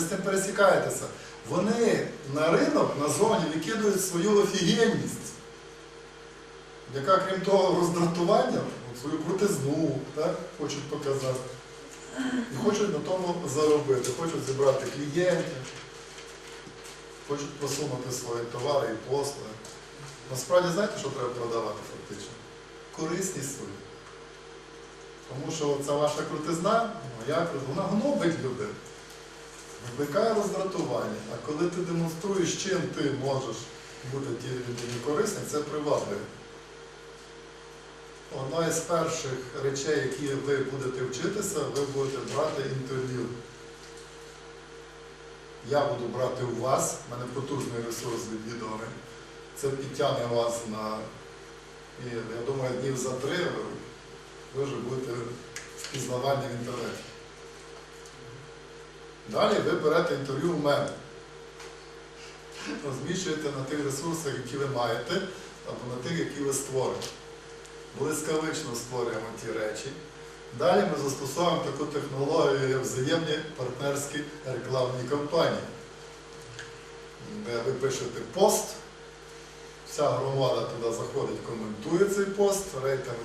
ви з тим пересікаєтеся. Вони на ринок назовні викидують свою офігенність, яка, крім того, роздратування, свою крутизну, так, хочуть показати. І хочуть на тому заробити, хочуть зібрати клієнтів, хочуть просунути свої товари і послуги. Насправді знаєте, що треба продавати фактично? Корисність свою. Тому що ця ваша крутизна, моя крутизна, вона гнобить людей. Викликає роздратування. А коли ти демонструєш, чим ти можеш бути тій людині корисним, це привабливо. Одна із перших речей, які ви будете вчитися, ви будете брати інтерв'ю. Я буду брати у вас, в мене потужний ресурс відвідуваний. Це підтягне вас на, я думаю, днів за три ви вже будете впізнавальні в інтернеті. Далі ви берете інтерв'ю в мене. Розміщуєте на тих ресурсах, які ви маєте, або на тих, які ви створите. Блискавично створюємо ті речі. Далі ми застосовуємо таку технологію, як взаємні партнерські рекламні кампанії, де ви пишете пост, вся громада туди заходить, коментує цей пост, рейтинг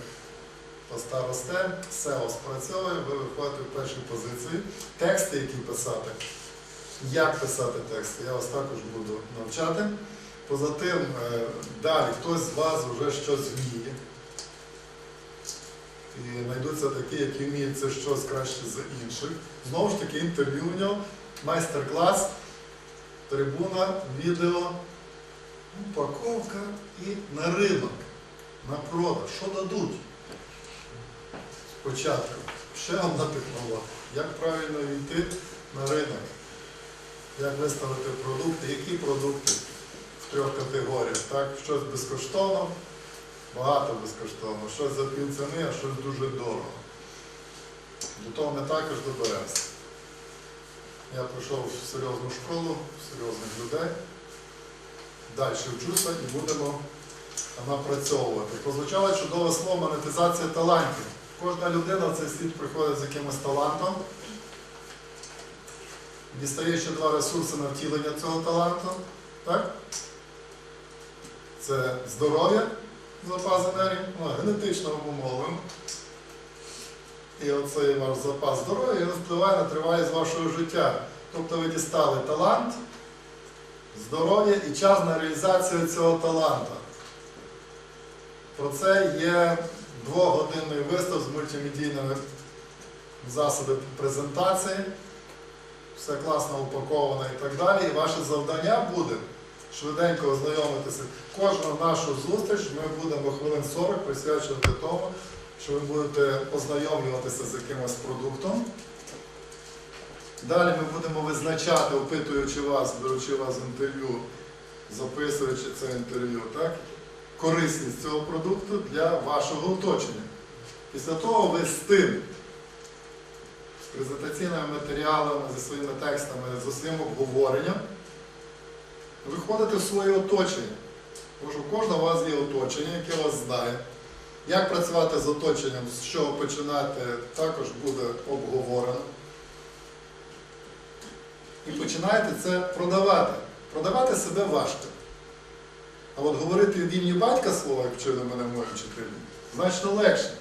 поста росте, SEO спрацьовує, ви виходите в першій позиції. Тексти, які писати, як писати тексти, я вас також буду навчати. Поза тим, е, далі хтось з вас вже щось вміє. І знайдуться такі, які вміють це щось краще за інших. Знову ж таки, інтерв'ю у нього, майстер-клас, трибуна, відео, упаковка і на ринок, на продаж. Що дадуть? Спочатку. Ще одна технологія. Як правильно йти на ринок? Як виставити продукти, які продукти в трьох категоріях. Так? Щось безкоштовно, багато безкоштовно, щось за півціни, а щось дуже дорого. До того ми також доберемося. Я пройшов в серйозну школу, серйозних людей. Далі вчуся і будемо напрацьовувати. Прозвучало чудове слово монетизація талантів. Кожна людина в цей світ приходить з якимось талантом, дістає ще два ресурси на втілення цього таланту. Так? Це здоров'я, запас енергії, ну, генетично обумовлено. І оцей ваш запас здоров'я він впливає на тривалість вашого життя. Тобто ви дістали талант, здоров'я і час на реалізацію цього таланта. Про це є двогодинний виступ з мультимедійними засобами презентації. Все класно упаковано і так далі. І ваше завдання буде швиденько ознайомитися. Кожну нашу зустріч ми будемо хвилин 40 присвячувати тому, що ви будете ознайомлюватися з якимось продуктом. Далі ми будемо визначати, опитуючи вас, беручи вас в інтерв'ю, записуючи це інтерв'ю, так? Корисність цього продукту для вашого оточення. Після того ви з тим, з презентаційними матеріалами, зі своїми текстами, зі своїм обговоренням, виходите в своє оточення. Тому що у кожного у вас є оточення, яке вас знає. Як працювати з оточенням, з чого починати, також буде обговорено. І починаєте це продавати. Продавати себе важко. А от говорити від імені батька свого, як вчили мене мої вчителі, значно легше.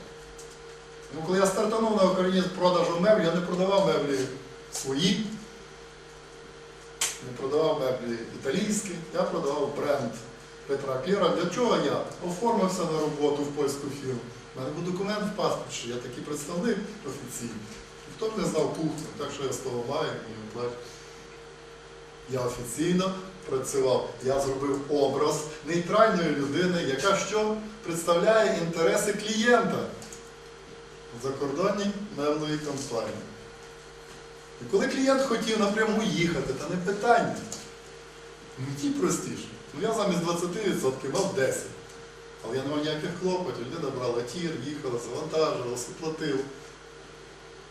Ну, коли я стартанув на Україні з продажу меблі, я не продавав меблі свої, не продавав меблі італійські, я продавав бренд Петра Кліра. Для чого я? Оформився на роботу в польську фірму. У мене був документ в паспорті, що я такий представник офіційний. Ніхто б не знав кухню, так що я з того маю і плачу. Я офіційно працював, я зробив образ нейтральної людини, яка що представляє інтереси клієнта в закордонній мевної компанії. І коли клієнт хотів напряму їхати, та не питання. Ну ті простіше. Ну я замість 20% мав 10%. Але я не мав ніяких клопотів. Людина брала тір, їхала, завантажилася, платив.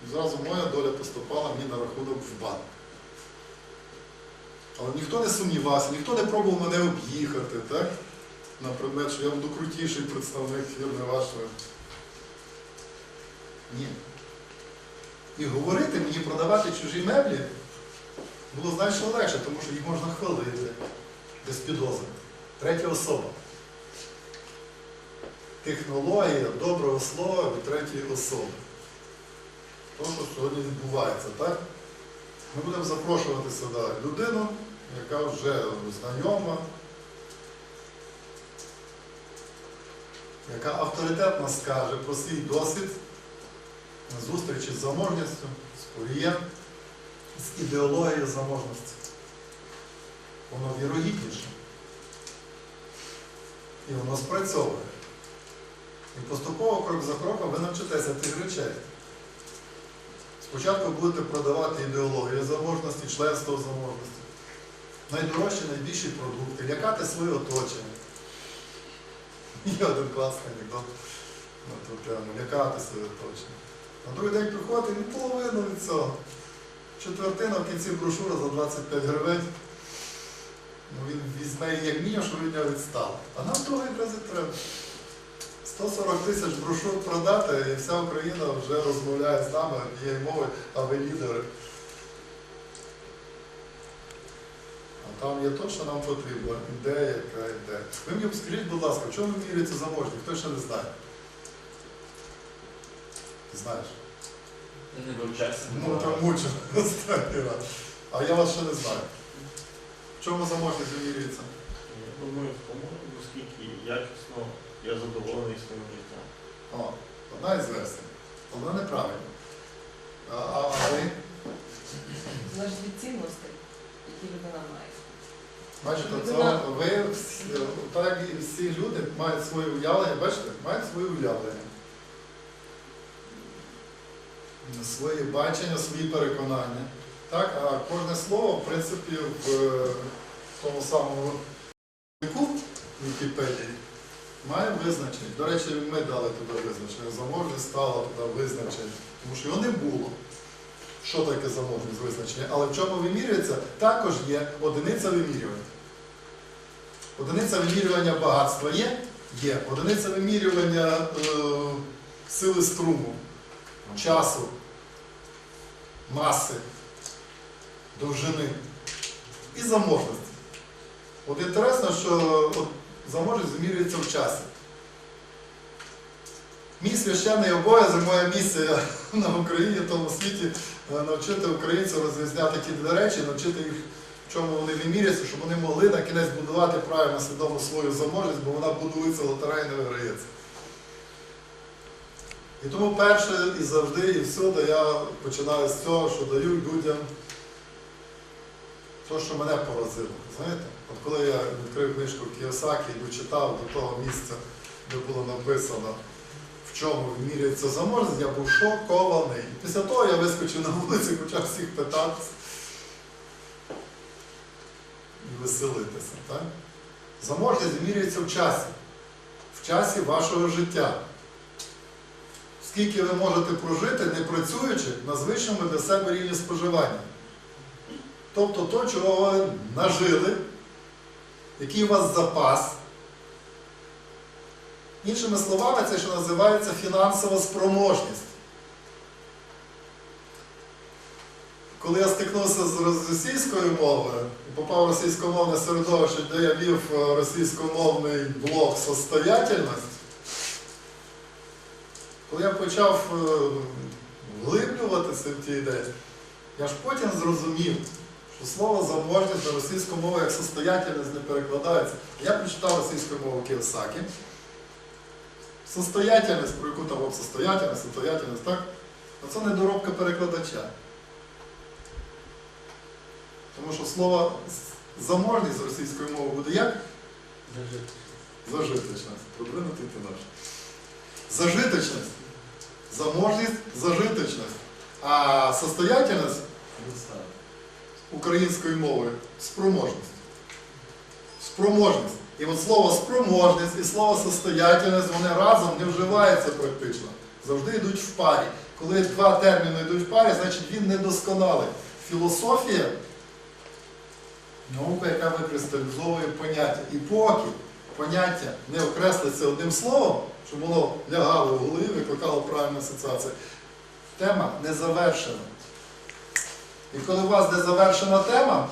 І зразу моя доля поступала мені на рахунок в банк. Ніхто не сумнівався, ніхто не пробував мене об'їхати, так? На предмет, що я буду крутіший представник фірми вашої. Ні. І говорити мені продавати чужі меблі, було значно легше, тому що їх можна хвалити без підозри. Третя особа. Технологія доброго слова від третьої особи. То, що сьогодні відбувається, так? Ми будемо запрошувати сюди людину, яка вже знайома, яка авторитетно скаже про свій досвід на зустрічі з заможністю, з порієм, з ідеологією заможності. Воно вірогідніше. І воно спрацьовує. І поступово, крок за кроком, ви навчитеся тих речей. Спочатку будете продавати ідеологію заможності, членство заможності. Найдорожчі, найбільші продукти, лякати своє оточення. Є один класний анекдот ту тему, лякати своє оточення. На другий день приходить і половину від цього. Четвертина в кінці брошура за 25 гривень. Ну, він візьме як мінімум, щоб від нього відстало. А нам того якраз і треба. 140 тисяч брошур продати, і вся Україна вже розмовляє з нами однією мовою, а ви лідери. А там є то, що нам потрібно. Ідея, яка йде. Ви мені скажіть, будь ласка, в чому міряється заможні? Хто ще не знає? Ти знаєш? Не вивчався. Ну, там мучив останній раз. А я вас ще не знаю. В чому заможність вимірюється? Я думаю, в тому, оскільки якісно я задоволений своїм життям. О, одна із версій. Вона неправильна. А, а, а ви? Залежить від цінностей, які людина має. Бачите, це ви всі- так і всі люди мають своє уявлення, бачите, мають своє уявлення. Своє бачення, свої переконання. Так, а кожне слово, в принципі, в е, тому самому віку Вікіпедії має визначення. До речі, ми дали туди визначення. Заможність стала туди визначення, тому що його не було. Що таке заможність визначення? Але в чому вимірюється, також є одиниця вимірювання. Одиниця вимірювання багатства є? Є. Одиниця вимірювання е, сили струму, часу, маси, довжини і заможності. От інтересно, що от, заможність вимірюється в часі. Мій священний обов'язок, моя місія на Україні, в тому світі, е, навчити українців розрізняти ті дві речі, навчити їх, в чому вони вимірюються, щоб вони могли на кінець будувати правильно свідомо свою заможність, бо вона будується лотерея не виграється. І тому перше і завжди, і всюди я починаю з цього, що даю людям те, що мене поразило. Знаєте? От коли я відкрив книжку Кіосакі і дочитав до того місця, де було написано, в чому вимірюється заможність, я був шокований. Після того я вискочив на вулицю і почав всіх питатися і веселитися. Так? Заможність вимірюється в часі, в часі вашого життя. Скільки ви можете прожити, не працюючи на звичному для себе рівні споживання. Тобто то, чого ви нажили, який у вас запас. Іншими словами, це що називається фінансова спроможність. Коли я стикнувся з російською мовою і попав в російськомовне середовище, де я вів е, російськомовний блок «Состоятельність», коли я почав е, вглиблюватися в ті ідеї, я ж потім зрозумів, що слово заможність на російську мову як состоятельність не перекладається. Я прочитав російську мову Кіосакі. Состоятельність, про яку там от состоятельність, состоятельність, так? А це недоробка перекладача. Тому що слово заможність з російської мови буде як? Зажиточність. Продвинутий ти наш. Зажиточність. Заможність, зажиточність. А состоятельність українською мовою спроможність. Спроможність. І от слово спроможність і слово состоятельність, вони разом не вживаються практично. Завжди йдуть в парі. Коли два терміни йдуть в парі, значить він недосконалий. Філософія наука, яка викристалізовує поняття. І поки поняття не окреслиться одним словом, щоб воно лягало в голові, викликало правильну асоціацію, тема не завершена. І коли у вас не завершена тема,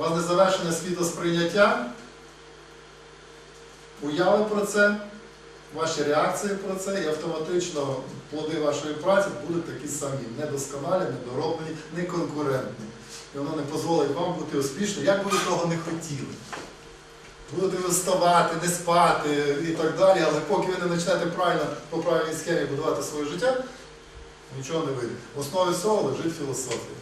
у вас не завершене світосприйняття, уяви про це, ваші реакції про це, і автоматично плоди вашої праці будуть такі самі, недосконалі, недороблені, неконкурентні. І воно не дозволить вам бути успішним, як ви того не хотіли. Будете ви вставати, не спати і так далі, але поки ви не почнете правильно по правильній схемі будувати своє життя, нічого не вийде. В основі всього лежить філософія.